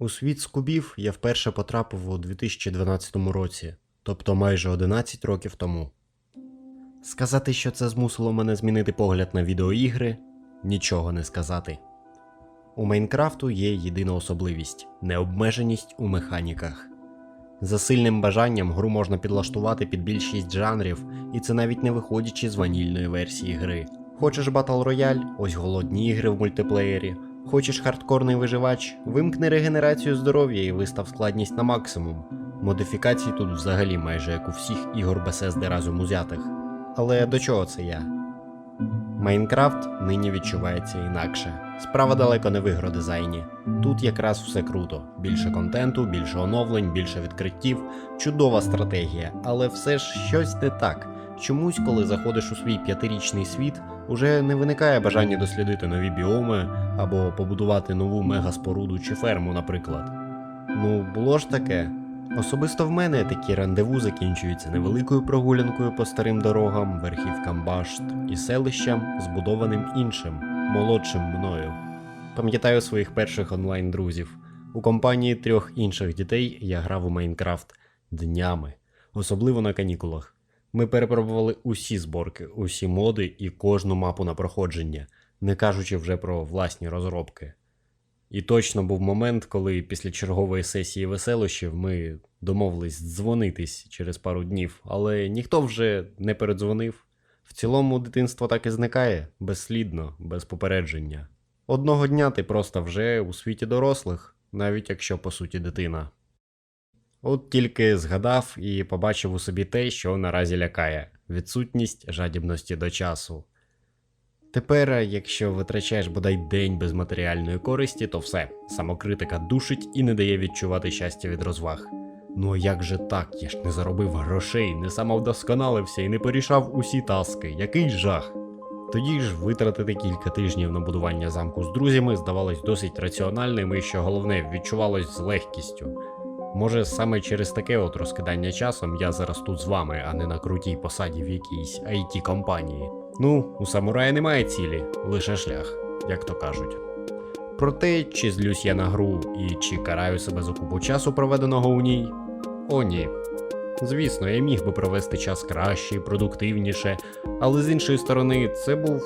У світ скубів я вперше потрапив у 2012 році, тобто майже 11 років тому. Сказати, що це змусило мене змінити погляд на відеоігри, нічого не сказати. У Майнкрафту є єдина особливість необмеженість у механіках. За сильним бажанням гру можна підлаштувати під більшість жанрів, і це навіть не виходячи з ванільної версії гри. Хочеш Battle Royale? Ось голодні ігри в мультиплеєрі. Хочеш хардкорний виживач? Вимкни регенерацію здоров'я і вистав складність на максимум. Модифікацій тут взагалі майже як у всіх ігор Bethesda разом узятих. Але до чого це я? Майнкрафт нині відчувається інакше. Справа далеко не в ігродизайні. Тут якраз все круто: більше контенту, більше оновлень, більше відкриттів, чудова стратегія, але все ж щось не так. Чомусь, коли заходиш у свій п'ятирічний світ, уже не виникає бажання дослідити нові біоми або побудувати нову мегаспоруду чи ферму, наприклад. Ну, було ж таке. Особисто в мене такі рандеву закінчуються невеликою прогулянкою по старим дорогам, верхівкам башт і селищам, збудованим іншим, молодшим мною. Пам'ятаю своїх перших онлайн-друзів. У компанії трьох інших дітей я грав у Майнкрафт днями, особливо на канікулах. Ми перепробували усі зборки, усі моди і кожну мапу на проходження, не кажучи вже про власні розробки. І точно був момент, коли після чергової сесії веселощів ми домовились дзвонитись через пару днів, але ніхто вже не передзвонив. В цілому дитинство так і зникає безслідно, без попередження. Одного дня ти просто вже у світі дорослих, навіть якщо по суті дитина. От тільки згадав і побачив у собі те, що наразі лякає відсутність жадібності до часу. Тепер, якщо витрачаєш бодай день без матеріальної користі, то все, самокритика душить і не дає відчувати щастя від розваг. Ну а як же так? Я ж не заробив грошей, не самовдосконалився і не порішав усі таски. Який жах! Тоді ж витратити кілька тижнів на будування замку з друзями здавалось досить раціональним і що головне відчувалось з легкістю. Може, саме через таке от розкидання часом я зараз тут з вами, а не на крутій посаді в якійсь it компанії. Ну, у самурая немає цілі, лише шлях, як то кажуть. Про те, чи злюсь я на гру і чи караю себе за купу часу, проведеного у ній. О, ні. Звісно, я міг би провести час краще продуктивніше, але з іншої сторони, це був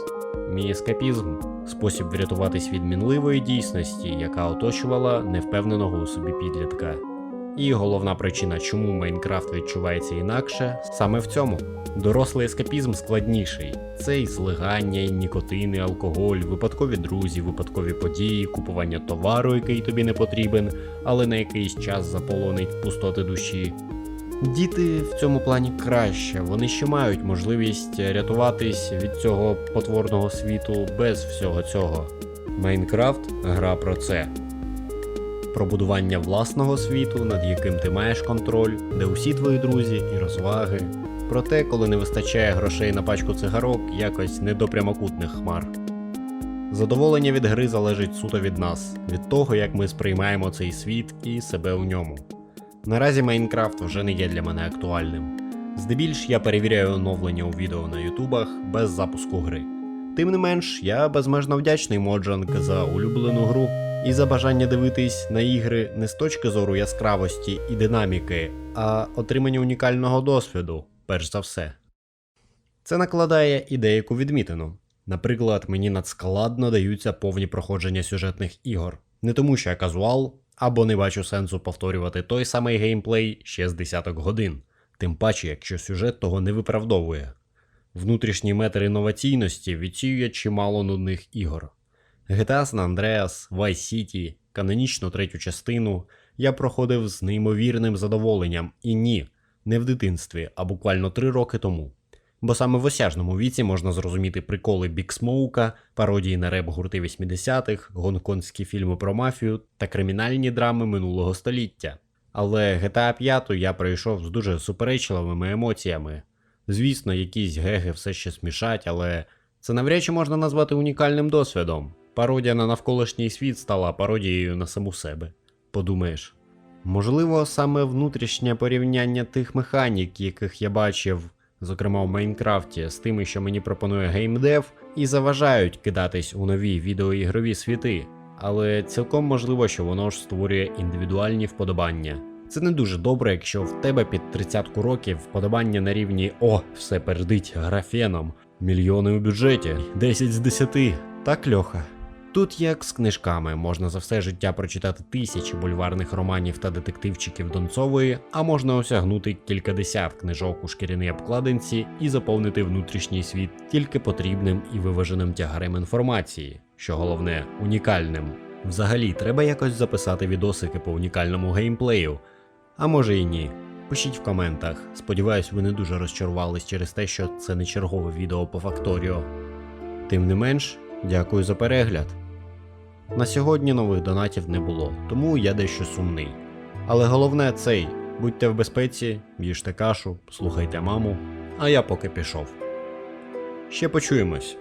мій ескапізм, спосіб врятуватись від мінливої дійсності, яка оточувала невпевненого у собі підлітка. І головна причина, чому Майнкрафт відчувається інакше, саме в цьому. Дорослий ескапізм складніший. Це і злигання, і нікотин, і алкоголь, випадкові друзі, випадкові події, купування товару, який тобі не потрібен, але на якийсь час заполонить пустоти душі. Діти в цьому плані краще, вони ще мають можливість рятуватись від цього потворного світу без всього цього. Майнкрафт гра про це про будування власного світу, над яким ти маєш контроль, де усі твої друзі і розваги. Про те, коли не вистачає грошей на пачку цигарок, якось не до прямокутних хмар. Задоволення від гри залежить суто від нас, від того, як ми сприймаємо цей світ і себе у ньому. Наразі Майнкрафт вже не є для мене актуальним. Здебільш я перевіряю оновлення у відео на ютубах без запуску гри. Тим не менш, я безмежно вдячний Моджанг за улюблену гру і за бажання дивитись на ігри не з точки зору яскравості і динаміки, а отримання унікального досвіду, перш за все. Це накладає і деяку відмітину. Наприклад, мені надскладно даються повні проходження сюжетних ігор, не тому, що я казуал, або не бачу сенсу повторювати той самий геймплей ще з десяток годин, тим паче, якщо сюжет того не виправдовує. Внутрішній метр інноваційності відсіює чимало нудних ігор. GTA San Andreas, Vice City, канонічну третю частину я проходив з неймовірним задоволенням і ні, не в дитинстві, а буквально три роки тому. Бо саме в осяжному віці можна зрозуміти приколи Бік Смоука, пародії на реп гурти 80-х, гонконгські фільми про мафію та кримінальні драми минулого століття. Але GTA 5 я пройшов з дуже суперечливими емоціями. Звісно, якісь геги все ще смішать, але це навряд чи можна назвати унікальним досвідом. Пародія на навколишній світ стала пародією на саму себе. Подумаєш, можливо, саме внутрішнє порівняння тих механік, яких я бачив, зокрема в Майнкрафті, з тими, що мені пропонує геймдев, і заважають кидатись у нові відеоігрові світи. але цілком можливо, що воно ж створює індивідуальні вподобання. Це не дуже добре, якщо в тебе під 30 років вподобання на рівні О, все пердить графеном, мільйони у бюджеті, 10 з 10. Так, Льоха. Тут, як з книжками, можна за все життя прочитати тисячі бульварних романів та детективчиків Донцової, а можна осягнути кількадесят книжок у шкіряній обкладинці і заповнити внутрішній світ тільки потрібним і виваженим тягарем інформації, що головне унікальним. Взагалі, треба якось записати відосики по унікальному геймплею. А може і ні. Пишіть в коментах. Сподіваюсь, ви не дуже розчарувались через те, що це не чергове відео по факторіо. Тим не менш, дякую за перегляд. На сьогодні нових донатів не було, тому я дещо сумний. Але головне цей: будьте в безпеці, їжте кашу, слухайте маму, а я поки пішов. Ще почуємось.